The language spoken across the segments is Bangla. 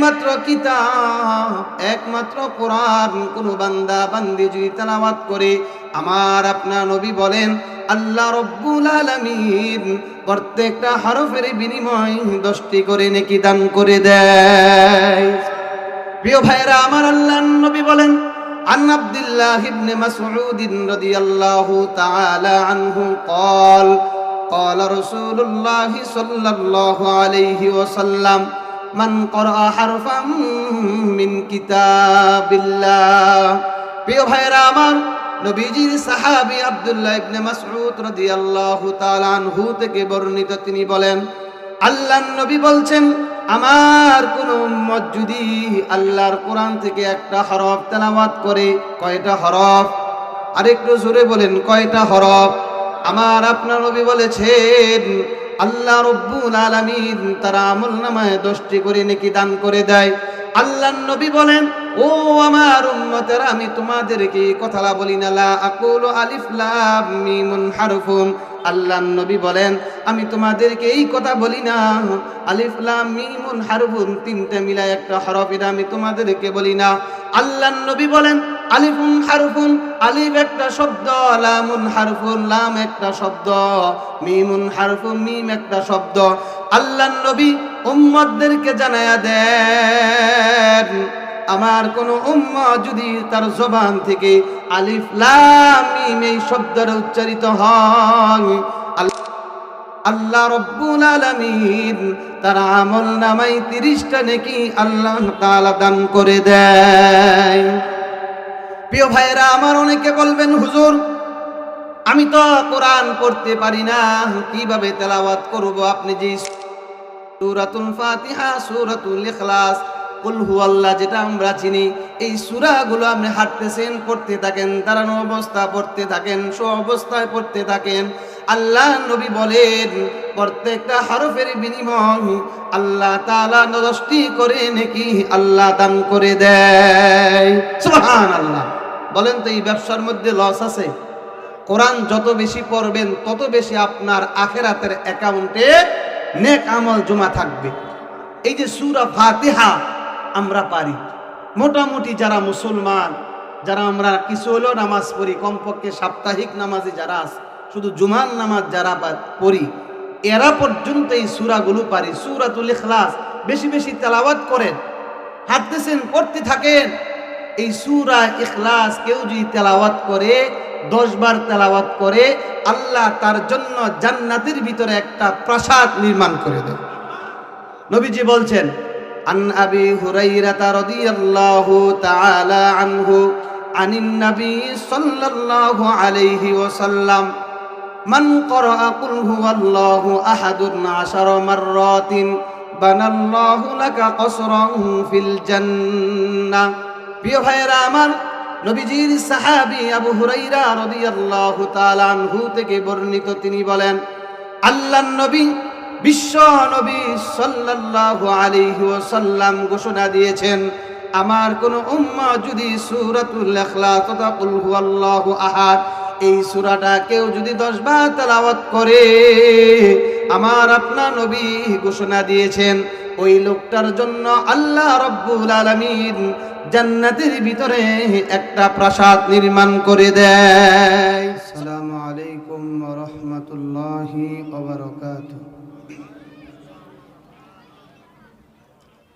একমাত্র কিতাব একমাত্র কোরআন কোন বান্দা বান্দি যদি তেলাওয়াত করে আমার আপনার নবী বলেন আল্লাহ রব্বুল আলামিন প্রত্যেকটা হরফের বিনিময় দশটি করে নেকি দান করে দেয় প্রিয় ভাইরা আমার আল্লাহ নবী বলেন عن عبد الله بن مسعود رضي الله تعالى عنه قال قال رسول الله صلى الله عليه وسلم মান করা হারফাম মিন কিতাবিল্লাহ। প্রিয় ভাইরা আমার নবীজির সাহাবি আব্দুল্লাহ ইবনে মাসউদ রাদিয়াল্লাহু তাআলা আনহু থেকে বর্ণিত তিনি বলেন, আল্লাহর নবী বলছেন, আমার কোন উম্মত যদি আল্লাহর কোরআন থেকে একটা হরফ তেলাওয়াত করে, কয়টা হরফ? আরেকটু জোরে বলেন, কয়টা হরফ? আমার আপনার নবী বলেছেন আল্লাহ রব্বুল আলমিন তার আমল নামায় দশটি করে নাকি দান করে দেয়। আল্লাহ নবী বলেন, ও আমার উম্মতেরা, আমি তোমাদেরকে কথা কথাটা বলি না, লা আলিফলা আলিফ লাম মিমুন হারফুন। আল্লাহ নবী বলেন, আমি তোমাদেরকে এই কথা বলি না। আলিফ, লাম মিমুন হারফুন তিনটা মিলাই একটা হরফ, এটা আমি তোমাদেরকে বলি না। আল্লাহ নবী বলেন আলিফুন হারফুন আলিফ একটা শব্দ লামুন হারফুন লাম একটা শব্দ মিমুন হারফুন মিম একটা শব্দ। আল্লাহ নবী উম্মতদেরকে জানায়া দেন। আমার কোন উম্মা যদি তার জবান থেকে আলিফ লাম মিম এই শব্দটা উচ্চারিত হয়, আল্লাহ রব্বুল আলামিন তার আমল নামাই তিরিশটা নাকি আল্লাহ তাআলা দান করে দেয়। প্রিয় ভাইরা আমার অনেকে বলবেন, হুজুর, আমি তো কোরআন পড়তে পারি না, কীভাবে তেলাওয়াত করব? আপনি যে সূরাতুল ফাতিহা, সূরাতুল ইখলাস কুল হুয়াল্লাহ, যেটা আমরা চিনি, এই সুরাগুলো আপনি হাঁটতেছেন, পড়তে থাকেন, দাঁড়ানো অবস্থা পড়তে থাকেন সো অবস্থায় পড়তে থাকেন, আল্লাহ নবী বলেন, প্রত্যেকটা হরফের বিনিময় আল্লাহ তাআলা দশটি করে নাকি, আল্লাহ দান করে দেয়। সুবহানাল্লাহ। বলেন তো, এই ব্যবসার মধ্যে লস আছে? কোরআন যত বেশি পড়বেন, তত বেশি আপনার আখেরাতের অ্যাকাউন্টে নেক আমল জমা থাকবে। এই যে সুরা ফাতিহা আমরা পারি। মোটামুটি যারা মুসলমান, যারা আমরা কিছু হলেও নামাজ পড়ি, কমপক্ষে সাপ্তাহিক নামাজে যারা আছে, শুধু জুমান নামাজ যারা পড়ি, এরা পর্যন্ত এই সুরাগুলো পারি। সুরাতুল ইখলাস বেশি বেশি তেলাওয়াত করেন, হাঁটতেছেন, পড়তে থাকেন। এই সুরা ইখলাস কেউ যদি তেলাওয়াত করে, দশ বার তেলাওয়াত করে, আল্লাহ তার জন্য জান্নাতের ভিতরে একটা প্রাসাদ নির্মাণ করে দেয়। নবীজি বলছেন আন আবি হুরাইরাতা রাদিয়াল্লাহু তাআলা আনহু আনিন নবী সাল্লাল্লাহু আলাইহি ওয়াসাল্লাম মান ক্বারা কুল হুয়াল্লাহু আহাদুন আশারা মাররাতিন বানাল্লাহু লাকা কসরান ফিল জান্নাহ প্রিয় ভাইয়েরা আমার, নবীজির সাহাবী আবু হুরাইরা রাদিয়াল্লাহু তাআলা আনহু থেকে বর্ণিত তিনি বলেন, আল্লাহর নবী বিশ্ব নবী সাল্লাল্লাহু আলাইহি ওয়াসাল্লাম ঘোষণা দিয়েছেন, আমার কোন উম্মা যদি সূরাতুল ইখলাস তথা কুল হুয়াল্লাহু আহাদ, এই সূরাটা কেউ যদি 10 বার তেলাওয়াত করে, আমার আপনার নবী ঘোষণা দিয়েছেন, ওই লোকটার জন্য আল্লাহ রব্বুল আলামিন জান্নাতের ভিতরে একটা প্রাসাদ নির্মাণ করে দেয়। আসসালামু আলাইকুম ওয়া রাহমাতুল্লাহি ওয়া বারাকাতুহু।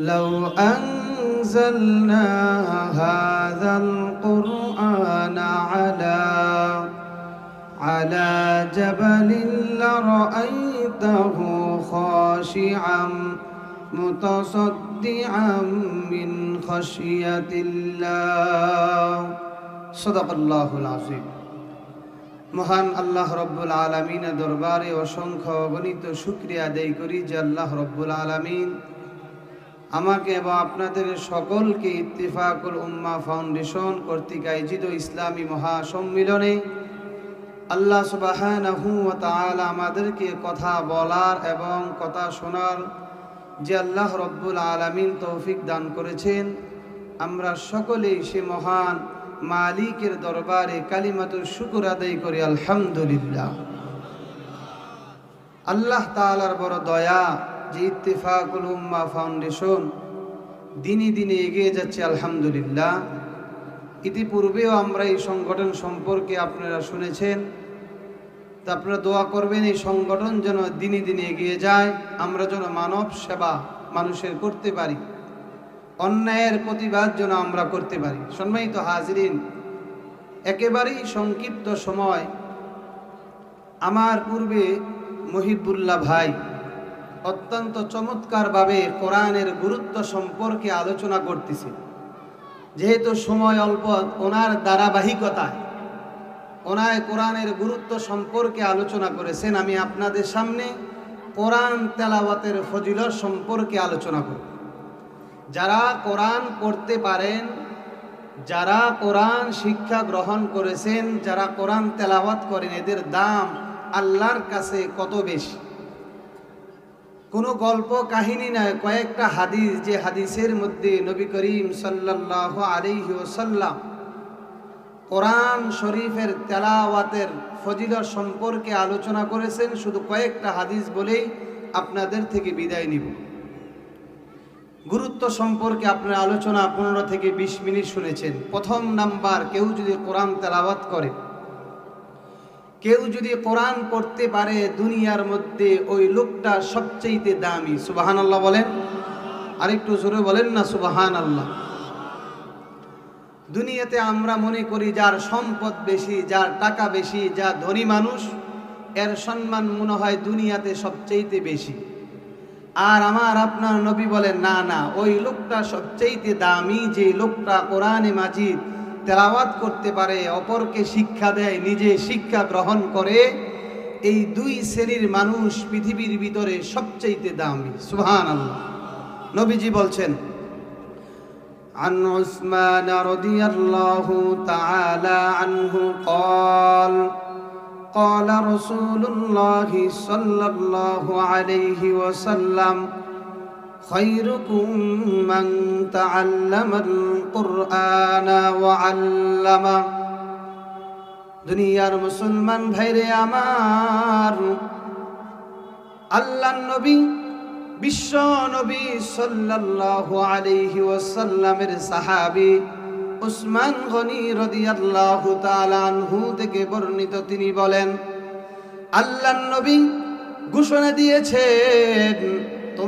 لو أنزلنا هذا القرآن على على جبل لرأيته خاشعا متصدعا من خشية الله صدق الله العظيم মহান আল্লাহ রব্বুল আলমিনের দরবারে অসংখ্য গণিত শুক্রিয়া আদায় করি যে আল্লাহ রব্বুল আলমিন আমাকে এবং আপনাদের সকলকে ইত্তিফাকুল উম্মা ফাউন্ডেশন কর্তৃক আয়োজিত ইসলামী মহাসম্মিলনে আল্লাহ তাআলা আমাদেরকে কথা বলার এবং কথা শোনার যে আল্লাহ রব্বুল আলমিন তৌফিক দান করেছেন। আমরা সকলেই সে মহান মালিকের দরবারে কালিমাতুর শুকুর আদায় করি, আলহামদুলিল্লাহ। আল্লাহ তাআলার বড় দয়া যে ইত্তেফাকুল উম্মা ফাউন্ডেশন দিনে দিনে এগিয়ে যাচ্ছে, আলহামদুলিল্লাহ। ইতিপূর্বেও আমরা এই সংগঠন সম্পর্কে আপনারা শুনেছেন। তা আপনারা দোয়া করবেন, এই সংগঠন যেন দিনে দিনে এগিয়ে যায়, আমরা যেন মানব সেবা মানুষের করতে পারি। অন্যায়ের প্রতিবাদ যেন আমরা করতে পারি। সম্মানিত হাজরিন, একেবারেই সংক্ষিপ্ত সময়। আমার পূর্বে মহিবুল্লাহ ভাই অত্যন্ত চমৎকারভাবে কোরআনের গুরুত্ব সম্পর্কে আলোচনা করতেছে। যেহেতু সময় অল্প, ওনার ধারাবাহিকতায় ওনায় কোরআনের গুরুত্ব সম্পর্কে আলোচনা করেছেন। আমি আপনাদের সামনে কোরআন তেলাওয়াতের ফজিলত সম্পর্কে আলোচনা করব। যারা কোরআন পড়তে পারেন, যারা কোরআন শিক্ষা গ্রহণ করেছেন, যারা কোরআন তেলাওয়াত করেন, এদের দাম আল্লাহর কাছে কত বেশি? কোনো গল্প, কাহিনী নয় কয়েকটা হাদিস যে হাদিসের মধ্যে নবী করিম সাল্লাহ আলিহি ওসাল্লাম কোরআন শরীফের তেলাওয়াতের ফজিলত সম্পর্কে আলোচনা করেছেন, শুধু কয়েকটা হাদিস বলেই আপনাদের থেকে বিদায় নিব। গুরুত্ব সম্পর্কে আপনার আলোচনা পনেরো থেকে বিশ মিনিট শুনেছেন। প্রথম নাম্বার, কেউ যদি কোরআন তেলাওয়াত করে কেউ যদি কোরআন পড়তে পারে, দুনিয়ার মধ্যে ওই লোকটা সবচেয়ে দামি। সুবাহান আল্লাহ বলেন? আরেকটু জোরে বলেন না সুবাহান আল্লাহ দুনিয়াতে আমরা মনে করি যার সম্পদ বেশি, যার টাকা বেশি, যা ধনী মানুষ, এর সম্মান মনে হয় দুনিয়াতে সবচেয়ে বেশি। আর আমার আপনার নবী বলেন, না না, ওই লোকটা সবচেয়ে দামি যে লোকটা কোরআনে মাজিদ তেলাওয়াত করতে পারে অপরকে শিক্ষা দেয় নিজে শিক্ষা গ্রহণ করে এই দুই শ্রেণীর মানুষ পৃথিবীর ভিতরে সবচেয়ে দামি সুহান আল্লাহ নবীজি বলছেন عن عثمان رضي الله تعالى عنه قال قال رسول الله صلى الله عليه وسلم خيركم من تعلم القرآن وعلمه দুনিয়ার মুসলমান ভাইরে আমার আল্লাহ নবী বিশ্ব নবী সাল্লাল্লাহু আলাইহি ওয়াসাল্লামের সাহাবী উসমান গনি রাদিয়াল্লাহু তাআলা আনহু থেকে বর্ণিত তিনি বলেন আল্লাহ নবী ঘোষণা দিয়েছেন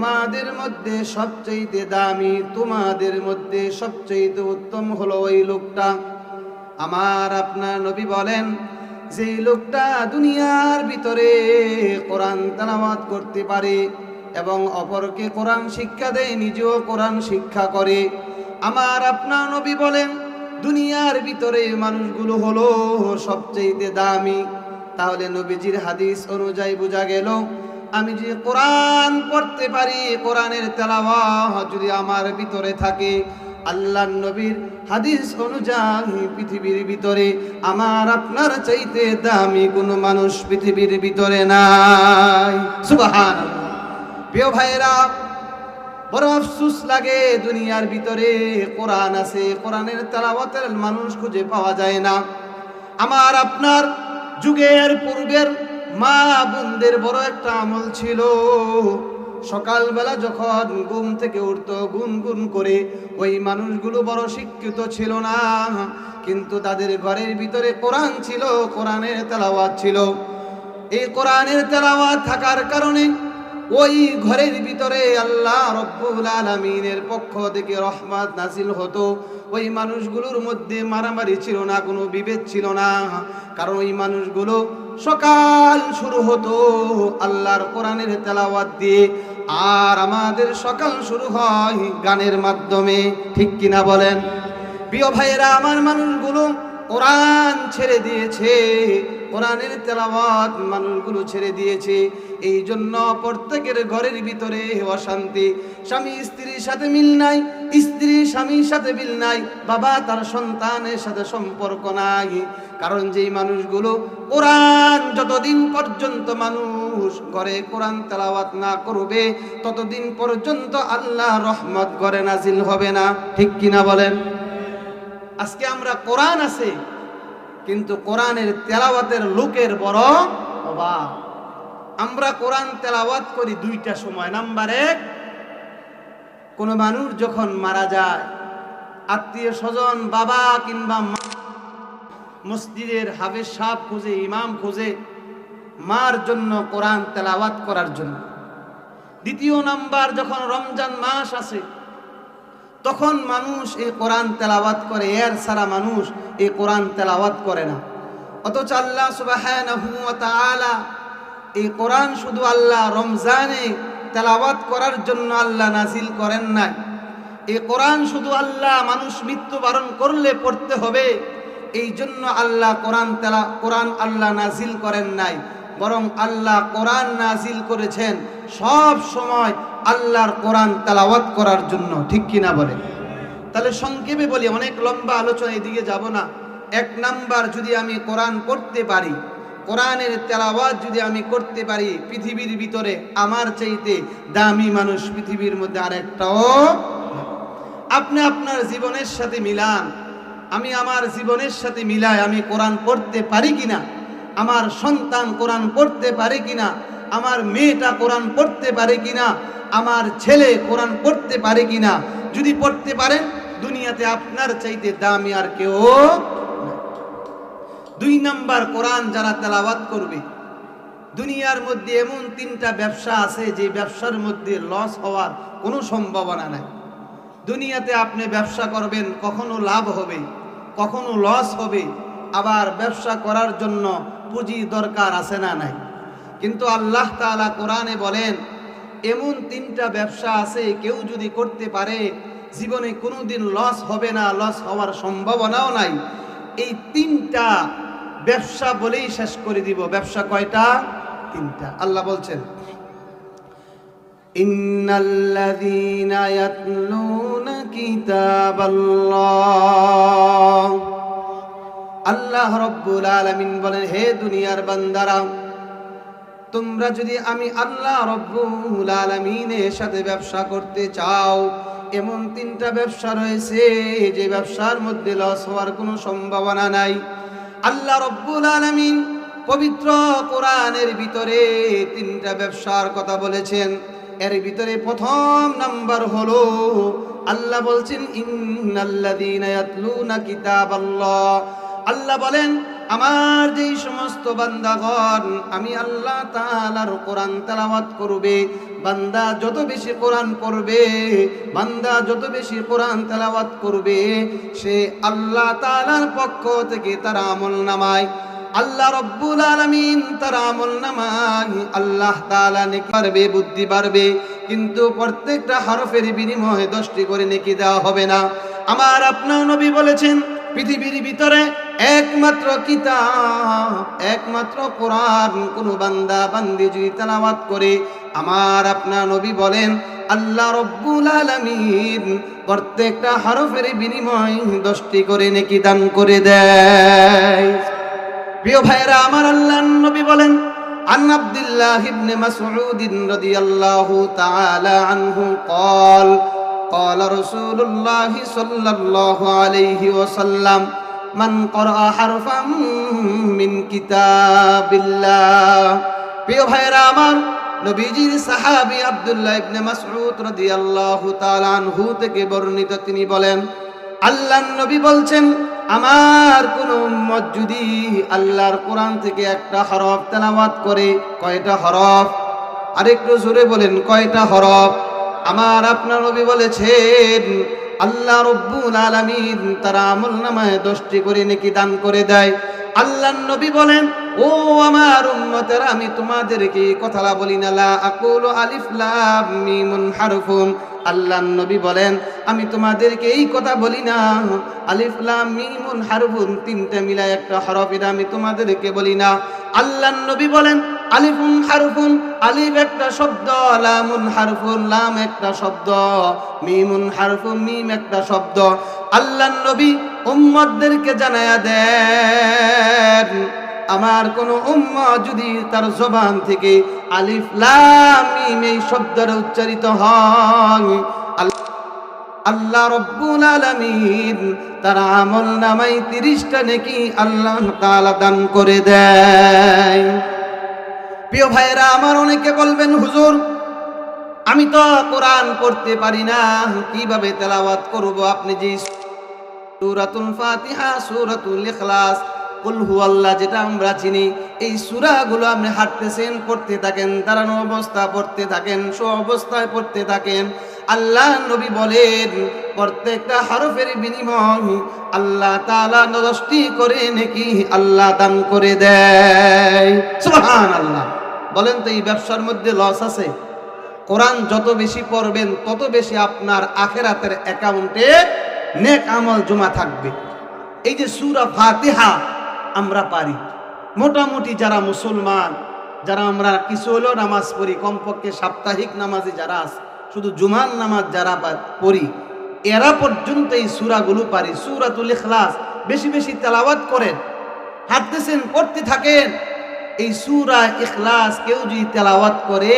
তোমাদের মধ্যে সবচেয়ে দামি, তোমাদের মধ্যে সবচেয়ে উত্তম হলো ওই লোকটা। আমার আপনার নবী বলেন, যে লোকটা দুনিয়ার ভিতরে কোরআন তালামাত করতে পারে এবং অপরকে কোরআন শিক্ষা দেয়, নিজেও কোরআন শিক্ষা করে। আমার আপনার নবী বলেন, দুনিয়ার ভিতরে মানুষগুলো হলো সবচেয়ে দামি। তাহলে নবীজির হাদিস অনুযায়ী বোঝা গেল আমি যে কোরআন পড়তে পারি, কোরআনের তেলাওয়া যদি আমার ভিতরে থাকে আল্লাহ নবীর হাদিস অনুযায়ী পৃথিবীর ভিতরে আমার আপনার চাইতে দামি কোনো মানুষ পৃথিবীর ভিতরে নাই। সুবাহান প্রিয় ভাইরা বড় আফসুস লাগে দুনিয়ার ভিতরে কোরআন আছে, কোরআনের তেলাওয়াতের মানুষ খুঁজে পাওয়া যায় না। আমার আপনার যুগের পূর্বের মা বোনদের বড় একটা আমল ছিল। সকালবেলা যখন ঘুম থেকে উঠতো, গুনগুন করে ওই মানুষগুলো বড় শিক্ষিত ছিল না, কিন্তু তাদের ঘরের ভিতরে কোরআন ছিল, কোরআনের তেলাওয়াত ছিল। এই কোরআনের তেলাওয়াত থাকার কারণে ওই ঘরের ভিতরে আল্লাহ রব্বুল আলমিনের পক্ষ থেকে রহমত নাসিল হতো। ওই মানুষগুলোর মধ্যে মারামারি ছিল না, কোনো বিভেদ ছিল না, কারণ ওই মানুষগুলো সকাল শুরু হতো আল্লাহর কোরআনের তেলাওয়াত দিয়ে। আর আমাদের সকাল শুরু হয় গানের মাধ্যমে, ঠিক কিনা বলেন? প্রিয় ভাইয়েরা, আমার মানুষগুলো কোরআন ছেড়ে দিয়েছে, কোরআনের তেলাওয়াত মানুষগুলো ছেড়ে দিয়েছে। এই জন্য প্রত্যেকের ঘরের ভিতরে অশান্তি। স্বামী স্ত্রীর সাথে মিল নাই, স্ত্রী স্বামীর সাথে মিল নাই, বাবা তার সন্তানের সাথে সম্পর্ক নাই। কারণ যেই মানুষগুলো কোরআন যতদিন পর্যন্ত মানুষ ঘরে কোরআন তেলাওয়াত না করবে, ততদিন পর্যন্ত আল্লাহ রহমত ঘরে নাজিল হবে না। ঠিক কিনা বলেন? আজকে আমরা কোরআন আছে, কিন্তু কোরআনের তেলাওয়াতের লোকের বড় অভাব। আমরা কোরআন তেলাওয়াত করি দুইটা সময়। নাম্বার এক, কোনো মানুষ যখন মারা যায়, আত্মীয় স্বজন, বাবা কিংবা মা মসজিদের হাফেজ সাপ খুঁজে, ইমাম খুঁজে মার জন্য কোরআন তেলাওয়াত করার জন্য। দ্বিতীয় নাম্বার, যখন রমজান মাস আসে তখন মানুষ এই কোরআন তেলাওয়াত করে, এর সারা মানুষ এই কোরআন তেলাওয়াত করে না। অথচ আল্লাহ তাআলা এই কোরআন শুধু আল্লাহ রমজানে তেলাওয়াত করার জন্য আল্লাহ নাজিল করেন নাই। এই কোরআন শুধু আল্লাহ মানুষ মৃত্যুবরণ করলে পড়তে হবে। এই জন্য আল্লাহ কোরআন তেলা, কোরআন আল্লাহ নাজিল করেন নাই। বরং আল্লাহ কোরআন নাজিল করেছেন সব সময় আল্লাহর কোরআন তেলাওয়াত করার জন্য, ঠিক কিনা বলে তাহলে সংক্ষেপে বলি, অনেক লম্বা আলোচনা এদিকে যাব না। এক নাম্বার যদি আমি কোরআন পড়তে পারি, কোরআনের তেলাওয়াত যদি আমি করতে পারি, পৃথিবীর ভিতরে আমার চাইতে দামি মানুষ পৃথিবীর মধ্যে আরেকটাও আপনি আপনার জীবনের সাথে মিলান। আমি আমার জীবনের সাথে মিলায় আমি কোরআন পড়তে পারি কিনা? আমার সন্তান কোরআন পড়তে পারে কিনা? আমার মেয়েটা কোরআন পড়তে পারে কিনা? আমার ছেলে কোরআন পড়তে পারে কিনা? যদি পড়তে পারেন, দুনিয়াতে আপনার চাইতে দামি আর কেউ দুই নাম্বার কোরআন যারা তেলাওয়াত করবে, দুনিয়ার মধ্যে এমন তিনটা ব্যবসা আছে যে ব্যবসার মধ্যে লস হওয়ার কোনো সম্ভাবনা নাই। দুনিয়াতে আপনি ব্যবসা করবেন, কখনো লাভ হবে। কখনো লস হবে, আবার ব্যবসা করার জন্য পুঁজি দরকার আছে না নাই। কিন্তু আল্লাহ তাআলা কোরআনে বলেন, এমন তিনটা ব্যবসা আছে, কেউ যদি করতে পারে, জীবনে কোনোদিন লস হবে না লস হওয়ার সম্ভাবনাও নাই। এই তিনটা ব্যবসা বলেই শেষ করে দিব। ব্যবসা কয়টা? তিনটা। আল্লাহ বলছেন إن الذين يتلون كتاب الله আল্লাহ রব্বুল আলামিন বলেন হে দুনিয়ার বান্দারা তোমরা যদি আমি আল্লাহ রব্বুল আলামিনের সাথে ব্যবসা করতে চাও এমন তিনটা ব্যবসা রয়েছে যে ব্যবসার মধ্যে লস হওয়ার কোনো সম্ভাবনা নাই আল্লাহ রব্বুল আলামিন পবিত্র কোরআনের ভিতরে তিনটা ব্যবসার কথা বলেছেন এর ভিতরে প্রথম নাম্বার হলো, আল্লাহ বলছেন আল্লাহ বলেন, আমার যেই সমস্ত বান্দাগণ, আমি আল্লাহ তাআলার কোরআন তেলাওয়াত করবে, বান্দা যত বেশি কোরআন পড়বে, বান্দা যত বেশি কোরআন তেলাওয়াত করবে, সে আল্লাহ তাআলার পক্ষ থেকে তার আমল নামায়। আল্লাহ রব্বুল আলামিন তার আমল নামায় আল্লাহ তালা নেকি পারবে বুদ্ধি পারবে কিন্তু প্রত্যেকটা হরফের বিনিময়ে দশটি করে নেকি দেওয়া হবে না। আমার আপনার নবী বলেছেন, পৃথিবীর ভিতরে একমাত্র কিতাব, একমাত্র কোরআন, কোন বান্দা বান্দি যদি তেলাওয়াত করে, আমার আপনার নবী বলেন, আল্লাহ রব্বুল আলামিন প্রত্যেকটা হরফের বিনিময় দশটি করে নেকি দান করে দেয়। প্রিয় ভাইরা আমার আল্লাহ নবী বলেন عن عبد الله بن مسعود رضي الله تعالى عنه قال قال رسول الله صلى الله عليه وسلم من قرأ حرفا من كتاب الله প্রিয় ভাইরা আমার নবীজির সাহাবী আব্দুল্লাহ ইবনে মাসউদ রাদিয়াল্লাহু তাআলা আনহু থেকে বর্ণিত তিনি বলেন আল্লাহর নবী বলছেন আমার কোন উম্মত যদি আল্লাহর কোরআন থেকে একটা হরফ তেলাওয়াত করে, কয়টা হরফ? আরেকটু জোরে বলেন, কয়টা হরফ? আমার আপনার নবী বলেছেন, আল্লাহ রব্বুল আলামিন তারা আমল নামায় দশটি করে নাকি দান করে দেয়। আল্লাহ নবী বলেন ও আমার উম্মতেরা, আমি তোমাদেরকে কথাটা বলি না, লা আকুলু আলিফ লাম মিমুন আল্লাহ নবী বলেন, আমি তোমাদেরকে এই কথা বলি না, আলিফ লাম মিমুন হারফুন তিনটা মিলাই একটা হরফ, এটা আমি তোমাদেরকে বলি না। আল্লাহ নবী বলেন আলিফুন হারফুন আলিফ একটা শব্দ, লামুন হারফুন লাম একটা শব্দ, মিমুন হারফুন মিম একটা শব্দ। আল্লাহ নবী উম্মতদেরকে জানায়া দেন আমার কোন উম্মা যদি তার জবান থেকে আলিফ লাম মিম এই শব্দটা উচ্চারিত হয়, আল্লাহ রব্বুল আলামিন তার আমল নামাই তিরিশটা নাকি আল্লাহ তাআলা দান করে দেয়। প্রিয় ভাইয়েরা, আমার অনেকে বলবেন, হুজুর, আমি তো কোরআন পড়তে পারি না, কীভাবে তেলাওয়াত করব? আপনি যে সূরাতুল ফাতিহা, সূরাতুল ইখলাস কুল হুয়াল্লাহ যেটা আমরা চিনি, এই সুরাগুলো আপনি হাঁটতেছেন, পড়তে থাকেন, দাঁড়ানো অবস্থা পড়তে থাকেন, শো অবস্থায় পড়তে থাকেন, আল্লাহ নবী বলেন, প্রত্যেকটা হরফের বিনিময় আল্লাহ তাআলা দশটি করে নাকি, আল্লাহ দান করে দেয়। সুবহানাল্লাহ। বলেন তো এই ব্যবসার মধ্যে লস আছে? কোরআন যত বেশি পড়বেন, তত বেশি আপনার আখেরাতের অ্যাকাউন্টে নেক আমল জমা থাকবে। এই যে সুরা ফাতিহা আমরা পারি। মোটামুটি যারা মুসলমান, যারা আমরা কিছু হলেও নামাজ পড়ি, কমপক্ষে সাপ্তাহিক নামাজে যারা আছে, শুধু জুমান নামাজ যারা পড়ি, এরা পর্যন্ত এই সুরাগুলো পারি। সুরাতুল ইখলাস বেশি বেশি তেলাওয়াত করেন হাঁটতেছেন পড়তে থাকেন। এই সুরা ইখলাস কেউ যদি তেলাওয়াত করে,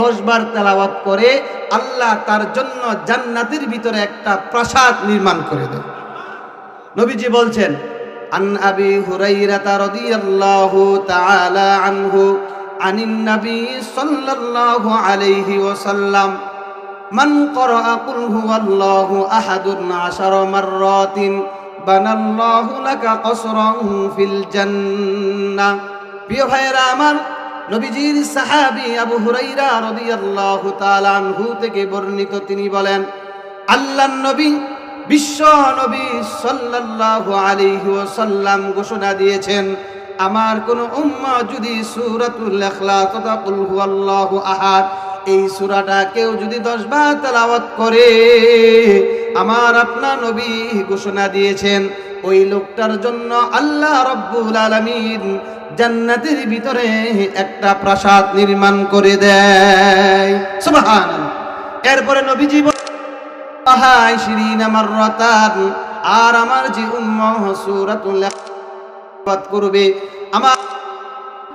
দশ বার তেলাওয়াত করে, আল্লাহ তার জন্য জান্নাতের ভিতরে একটা প্রাসাদ নির্মাণ করে দেন। নবীজি বলছেন আন আবি হুরাইরাতা রাদিয়াল্লাহু তাআলা আনহু আনিন নবী সাল্লাল্লাহু আলাইহি ওয়াসাল্লাম মান ক্বরাআ কুল হুয়াল্লাহু আহাদুন আশারা মাররাতিন বানাল্লাহু লাকা কসরান ফিল জান্নাহ প্রিয় ভাইয়েরা আমার, নবীজির সাহাবী আবু হুরাইরা রাদিয়াল্লাহু তাআলা আনহু থেকে বর্ণিত তিনি বলেন, আল্লাহর নবী বিশ্ব নবী সাল্লাল্লাহু আলাইহি ওয়াসাল্লাম ঘোষণা দিয়েছেন আমার কোন উম্মা যদি সূরাতুল ইখলাস তথা কুল হুয়াল্লাহু আহাদ এই সূরাটা কেউ যদি 10 বার তেলাওয়াত করে আমার আপনার নবী ঘোষণা দিয়েছেন ওই লোকটার জন্য আল্লাহ রব্বুল আলামিন জান্নাতের ভিতরে একটা প্রাসাদ নির্মাণ করে দেয়। সুবহানাল্লাহ। এরপরে নবীজি বলেন, আহাই শিরিন আমার রতান আর আমার যে উম্মহ সূরাতুল করবে, আমার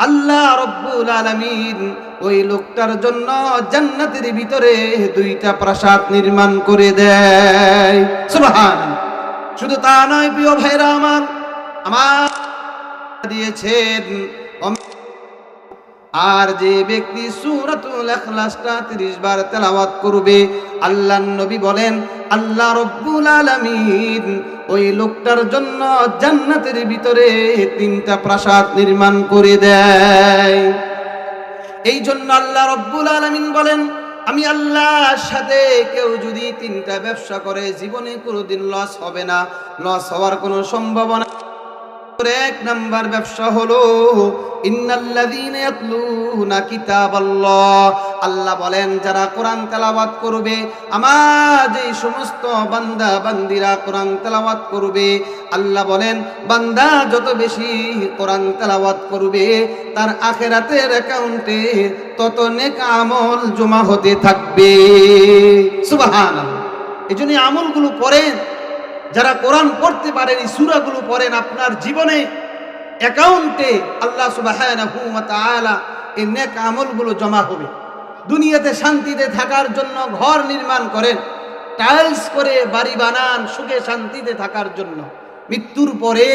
আল্লাহ রব্বুল আলামিন ওই লোকটার জন্য জান্নাতের ভিতরে দুইটা প্রাসাদ নির্মাণ করে দেয়। সুবহান শুধু তা নয়, প্রিয় ভাইরা আমার আমার দিয়েছেন। আর যে ব্যক্তি সূরাতুল ইখলাসটা 30 বার তেলাওয়াত করবে, আল্লাহর নবী বলেন, আল্লাহ রব্বুল আলামিন ওই লোকটার জন্য জান্নাতের ভিতরে তিনটা প্রাসাদ নির্মাণ করে দেয়। এই জন্য আল্লাহ রব্বুল আলামিন বলেন, আমি আল্লাহর সাথে কেউ যদি তিনটা ব্যবসা করে, জীবনে কোনোদিন লস হবে না। লস হওয়ার কোনো সম্ভাবনা এক নাম্বার ব্যবসা হলো আল্লাহ বলেন, যারা কোরআন তেলাওয়াত করবে, আমার সমস্ত বান্দা বান্দিরা কোরআন তেলাওয়াত করবে, আল্লাহ বলেন, বান্দা যত বেশি কোরআন তেলাওয়াত করবে, তার আখেরাতের অ্যাকাউন্টে তত নেক আমল জমা হতে থাকবে। সুবহানাল্লাহ। এই জন্য আমলগুলো করেন যারা কোরআন পড়তে পারেন, এই সূরাগুলো পড়েন, আপনার জীবনে অ্যাকাউন্টে আল্লাহ তাআলা এই নেক আমলগুলো জমা হবে। দুনিয়াতে শান্তিতে থাকার জন্য ঘর নির্মাণ করেন, টাইলস করে বাড়ি বানান, সুখে শান্তিতে থাকার জন্য। মৃত্যুর পরে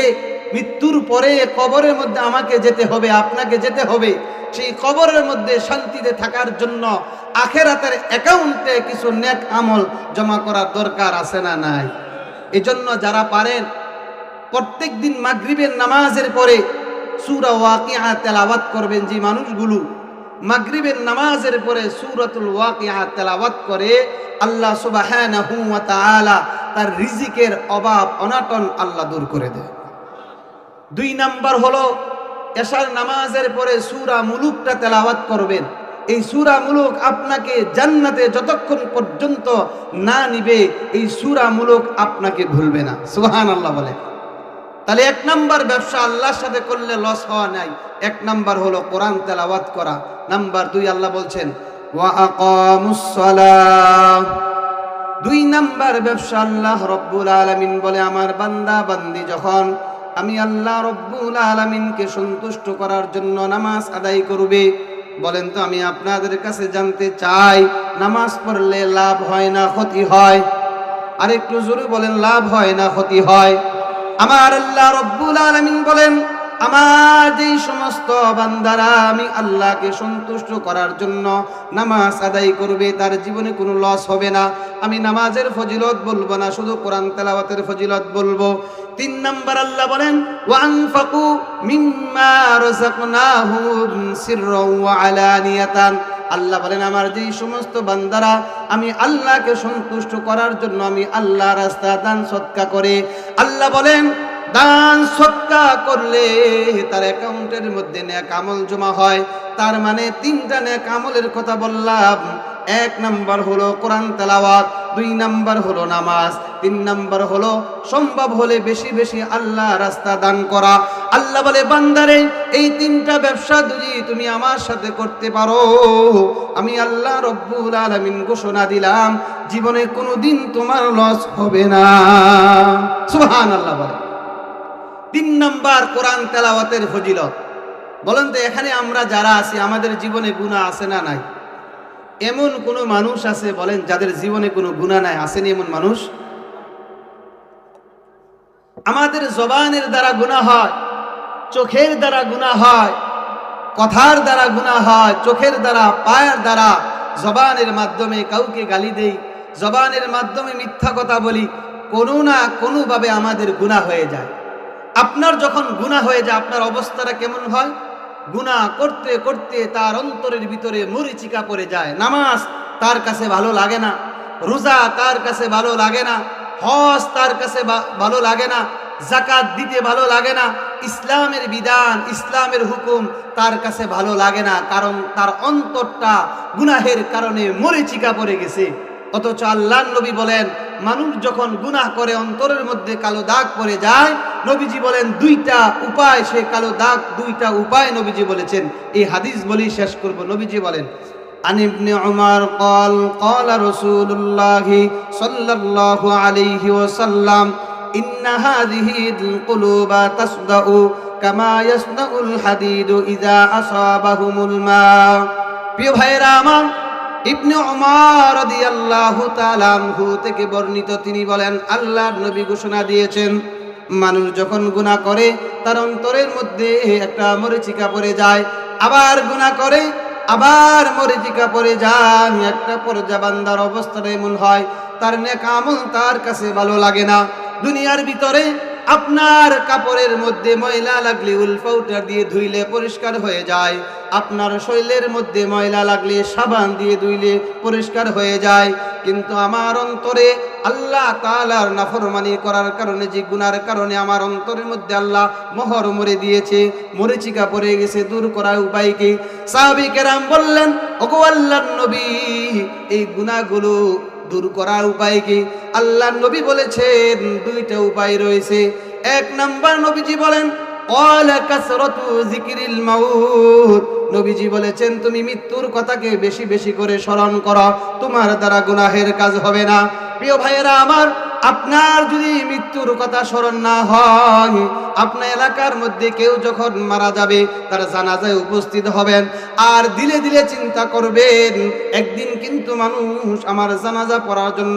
মৃত্যুর পরে কবরের মধ্যে আমাকে যেতে হবে, আপনাকে যেতে হবে। সেই কবরের মধ্যে শান্তিতে থাকার জন্য আখেরাতের অ্যাকাউন্টে কিছু নেক আমল জমা করার দরকার আছে না নাই? এজন্য যারা পারেন, প্রত্যেক দিন মাগরিবের নামাজের পরে সূরা ওয়াকিআ তেলাওয়াত করবেন যে মানুষগুলো। মাগরিবের নামাজের পরে সূরাতুল ওয়াকিআ তেলাওয়াত করে, আল্লাহ সুবহানাহু ওয়া তাআলা তার রিজিকের অভাব, অনাটন আল্লাহ দূর করে দেয়। দুই নাম্বার হলো, এশার নামাজের পরে সুরা মুলুকটা তেলাওয়াত করবেন। এই সুরা মুলুক আপনাকে জান্নাতে যতক্ষণ পর্যন্ত না নিবে, এই সুরা মুলুক আপনাকে ভুলবে না। সুহান আল্লাহ বলে। তাহলে এক নাম্বার ব্যবসা আল্লাহর সাথে করলে লস হওয়া নাই। এক নাম্বার হলো কোরআন তেলাওয়াত করা। নাম্বার দুই, আল্লাহ বলছেন দুই নাম্বার ব্যবসা আল্লাহ রব্বুল আলামিন বলে, আমার বান্দা, বান্দি, যখন আমি আল্লাহ রব্বুল আলামিনকে সন্তুষ্ট করার জন্য নামাজ আদায় করবে বলেন তো, আমি আপনাদের কাছে জানতে চাই, নামাজ পড়লে লাভ হয় না, ক্ষতি হয়? আর একটু জোরে বলেন, লাভ হয় না, ক্ষতি হয়? আমার আল্লাহ রব্বুল আলামিন বলেন আমার যেই সমস্ত বান্দারা, আমি আল্লাহকে সন্তুষ্ট করার জন্য নামাজ আদায় করবে, তার জীবনে কোনো লস হবে না। আমি নামাজের ফজিলত বলব না, শুধু কোরআন তেলাওয়াতের ফজিলত বলব। তিন নম্বর আল্লাহ বলেন, ওয়ানফাকু মিম্মা রাযাকনাহুম সিররাও ওয়া আলানিয়াতান। আল্লাহ বলেন, আমার যেই সমস্ত বান্দারা, আমি আল্লাহকে সন্তুষ্ট করার জন্য আমি আল্লাহ রাস্তা দান সৎকা করে। আল্লাহ বলেন দান সৎকা করলে তার অ্যাকাউন্টের মধ্যে নেক আমল জমা হয়। তার মানে তিনটা নেক আমলের কথা বললাম। এক নাম্বার হলো কোরআন তেলাওয়াত, দুই নাম্বার হলো নামাজ, তিন নাম্বার হলো সম্ভব হলে বেশি বেশি আল্লাহ রাস্তা দান করা। আল্লাহ বলে, বান্দারে, এই তিনটা ব্যবসা যদি তুমি আমার সাথে করতে পারো, আমি আল্লাহ রব্বুল আলামিন ঘোষণা দিলাম, জীবনে কোনোদিন তোমার লস হবে না। সুহান আল্লাহ বলে। তিন নাম্বার কোরআন তেলাওয়াতের ফজিলত। বলেন তো, এখানে আমরা যারা আছি, আমাদের জীবনে গুণা আছে না নাই? এমন কোনো মানুষ আছে, বলেন, যাদের জীবনে কোনো গুণা নাই? আসেনি এমন মানুষ? আমাদের জবানের দ্বারা গুণা হয়, চোখের দ্বারা গুণা হয়, কথার দ্বারা গুণা হয়, চোখের দ্বারা, পায়ের দ্বারা। জবানের মাধ্যমে কাউকে গালি দেই, জবানের মাধ্যমে মিথ্যা কথা বলি, কোনো না কোনোভাবে আমাদের গুণা হয়ে যায়। আপনার যখন গুণা হয়ে যায়, আপনার অবস্থাটা কেমন হয়? গুণা করতে করতে তার অন্তরের ভিতরে মরিচিকা পড়ে যায়। নামাজ তার কাছে ভালো লাগে না, রোজা তার কাছে ভালো লাগে না, হজ তার কাছে ভালো লাগে না জাকাত দিতে ভালো লাগে না, ইসলামের বিধান, ইসলামের হুকুম তার কাছে ভালো লাগে না, কারণ তার অন্তরটা গুনাহের কারণে মরিচিকা পড়ে গেছে। অথচ আল্লাহ নবী বলেন মানুষ যখন গুনাহ করে অন্তরের মধ্যে কালো দাগ পড়ে যায় নবীজি বলেন দুইটা উপায় সে কালো দাগ দুইটা উপায় নবীজি বলেছেন এই হাদিস বলি শেষ করব নবীজি বলেন عن ابن عمر قال قال رسول الله صلى الله عليه وسلم إن هذه القلوب تصدأ كما يصدأ الحديد إذا أصابهم الماء প্রিয় ভাইরা আমার ইবনে উমার রাদিয়াল্লাহু তাআলা আনহু থেকে বর্ণিত তিনি বলেন, আল্লাহর নবী ঘোষণা দিয়েছেন, মানুষ যখন গুনাহ করে, তার অন্তরের মধ্যে একটা মরিচিকা পড়ে যায়। আবার গুনাহ করে, আবার মরিচিকা পড়ে যায়। একটা পর্যা বান্দার অবস্থাটা এমন হয়, তার নেক আমল তার কাছে ভালো লাগে না। দুনিয়ার ভিতরে আপনার কাপড়ের মধ্যে ময়লা লাগলে উলফাউটার দিয়ে ধুইলে পরিষ্কার হয়ে যায়। আপনার শরীরের মধ্যে ময়লা লাগলে সাবান দিয়ে ধুইলে পরিষ্কার হয়ে যায়। কিন্তু আমার অন্তরে আল্লাহ তালার নাফরমানি করার কারণে, যে গুনার কারণে আমার অন্তরের মধ্যে আল্লাহ মোহর মরে দিয়েছে, মরিচিকা পড়ে গেছে, দূর করার উপায় কি? সাহাবি কেরাম বললেন, ওগো আল্লাহর নবী, এই গুনাহগুলো দূর করার উপায় কি? আল্লাহ নবী বলেছেন, দুইটা উপায় রয়েছে। এক নম্বর নবীজি বলেন নবীজি বলেছেন, তুমি মৃত্যুর কথাকে বেশি বেশি করে স্মরণ করো। তোমার দ্বারা গুনাহের কাজ হবে না। প্রিয় ভাইয়েরা, আমার আপনার যদি মৃত্যুর কথা স্মরণ না হয় আপনার এলাকার মধ্যে কেউ যখন মারা যাবে, তার জানাজায় উপস্থিত হবেন। আর দিলে দিলে চিন্তা করবেন, একদিন কিন্তু মানুষ আমার জানাজা পড়ার জন্য